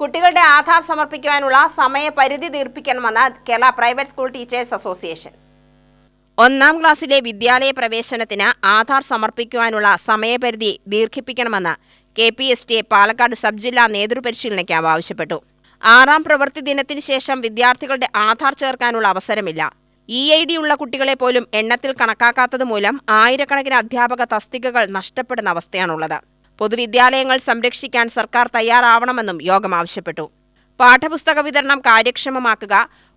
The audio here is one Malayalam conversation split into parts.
കുട്ടികളുടെ ആധാർ സമർപ്പിക്കുവാനുള്ള സമയപരിധി തീർപ്പിക്കണമെന്ന് Kerala private school teachers association. ഒന്നാം ക്ലാസ്സിലെ വിദ്യാലയ പ്രവേശനത്തിന് ആധാർ സമർപ്പിക്കുവാനുള്ള സമയപരിധി ദീർഘിപ്പിക്കണമെന്ന് K P S T Palakkad sub ജില്ലാ നേതൃപരിശീലന ആവശ്യപ്പെട്ടു. ആറാം പ്രവൃത്തി ദിനത്തിന് ശേഷം വിദ്യാർത്ഥികളുടെ ആധാർ ചേർക്കാനുള്ള അവസരമില്ല. ഇ ഐ ഡി ഉള്ള കുട്ടികളെ പോലും എണ്ണത്തിൽ കണക്കാക്കാത്തതുമൂലം ആയിരക്കണക്കിന് അധ്യാപക തസ്തികകൾ നഷ്ടപ്പെടുന്ന അവസ്ഥയാണുള്ളത്. പൊതുവിദ്യാലയങ്ങൾ സംരക്ഷിക്കാൻ സർക്കാർ തയ്യാറാവണമെന്നും യോഗം ആവശ്യപ്പെട്ടു. പാഠപുസ്തക വിതരണം കാര്യക്ഷമമാക്കുക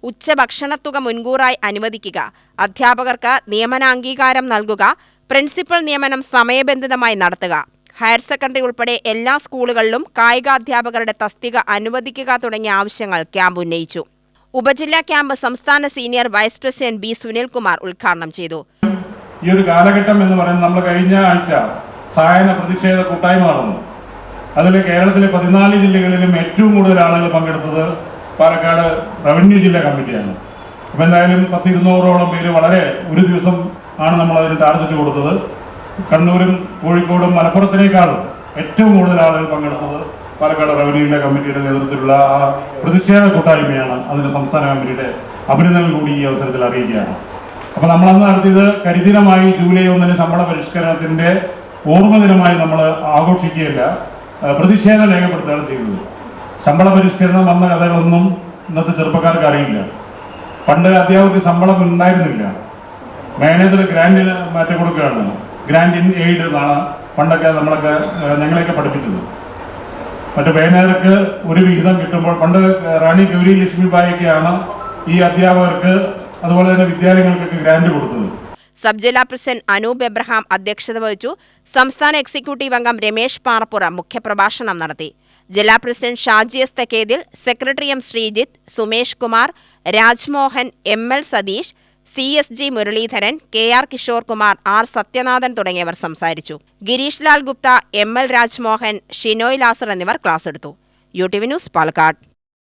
ഉച്ചഭക്ഷണത്തുക മുൻകൂറായി അനുവദിക്കുക അധ്യാപകർക്ക് നിയമനാംഗീകാരം നൽകുക പ്രിൻസിപ്പൽ നിയമനം സമയബന്ധിതമായി നടത്തുക. ഹയർ സെക്കൻഡറി ഉൾപ്പെടെ എല്ലാ സ്കൂളുകളിലും കായികാധ്യാപകരുടെ തസ്തിക അനുവദിക്കുക തുടങ്ങിയ ആവശ്യങ്ങൾ ക്യാമ്പ് ഉന്നയിച്ചു. ഉപജില്ലാ ക്യാമ്പ് സംസ്ഥാന senior vice president B Sunilkumar ഉദ്ഘാടനം ചെയ്തു. ഈ ഒരു കാലഘട്ടം എന്ന് പറയുന്നത് നമ്മൾ കഴിഞ്ഞ ആഴ്ച സായന പ്രതിഷേധ കൂട്ടായ്മ നടന്നു. അതിൽ കേരളത്തിലെ പതിനാല് ജില്ലകളിലും ഏറ്റവും കൂടുതൽ ആളുകൾ പങ്കെടുത്തത് പാലക്കാട് റവന്യൂ ജില്ലാ കമ്മിറ്റിയാണ്. അപ്പം എന്തായാലും പത്ത് ഇരുന്നൂറോളം പേര് വളരെ ഒരു ദിവസം ആണ് നമ്മൾ അതിന് ടാർജറ്റ് കൊടുത്തത്. കണ്ണൂരും കോഴിക്കോടും മലപ്പുറത്തിനേക്കാളും ഏറ്റവും കൂടുതൽ ആളുകൾ പങ്കെടുത്തത് പാലക്കാട് റവന്യൂ ജില്ലാ കമ്മിറ്റിയുടെ നേതൃത്വത്തിലുള്ള ആ പ്രതിഷേധ കൂട്ടായ്മയാണ് അതിന് സംസ്ഥാന കമ്മിറ്റിയുടെ അഭിനന്ദനം കൂടി ഈ അവസരത്തിൽ അറിയിക്കുകയാണ്. അപ്പോൾ നമ്മളന്ന് നടത്തിയത് കരിദിനമായി ജൂലൈ ഒന്നിന് ശമ്പള പരിഷ്കരണത്തിന്റെ ഓർമ്മ ദിനമായി നമ്മൾ ആഘോഷിക്കുകയല്ല പ്രതിഷേധം രേഖപ്പെടുത്തുകയാണ് ചെയ്യുന്നത്. ശമ്പള പരിഷ്കരണം വന്ന കഥകളൊന്നും ഇന്നത്തെ ചെറുപ്പക്കാർക്ക് അറിയില്ല. പണ്ട് അധ്യാപകർക്ക് ശമ്പളം ഉണ്ടായിരുന്നില്ല. മാനേജർ ഗ്രാൻഡിന് മാറ്റം കൊടുക്കുകയാണ്. ഗ്രാൻഡ് ഇൻ എയ്ഡ് എന്നാണ് പണ്ടൊക്കെ നമ്മളൊക്കെ ഞങ്ങളെയൊക്കെ പഠിപ്പിച്ചത്. മറ്റു മാനേജർക്ക് ഒരു വിഹിതം കിട്ടുമ്പോൾ പണ്ട് റാണി ഗൗരി ലക്ഷ്മിബായിയൊക്കെയാണ് ഈ അധ്യാപകർക്ക് അതുപോലെ തന്നെ വിദ്യാലയങ്ങൾക്കൊക്കെ ഗ്രാൻഡ് കൊടുത്തത്. സബ് ജില്ലാ പ്രസിഡന്റ് അനൂപ് എബ്രഹാം അധ്യക്ഷത വഹിച്ചു. സംസ്ഥാന എക്സിക്യൂട്ടീവ് അംഗം രമേശ് പാറപ്പുറ മുഖ്യപ്രഭാഷണം നടത്തി. ജില്ലാ president Shaji S Thekkethil secretary M Sreejith Sumesh Kumar Rajmohan M L Satheesh C S G Muraleedharan K R Kishore Kumar R Sathyanathan തുടങ്ങിയവർ സംസാരിച്ചു. ഗിരീഷ് ലാൽ ഗുപ്ത എം എൽ രാജ്മോഹൻ ഷിനോയ് ലാസർ എന്നിവർ ക്ലാസ് എടുത്തു. U T V news Palakkad.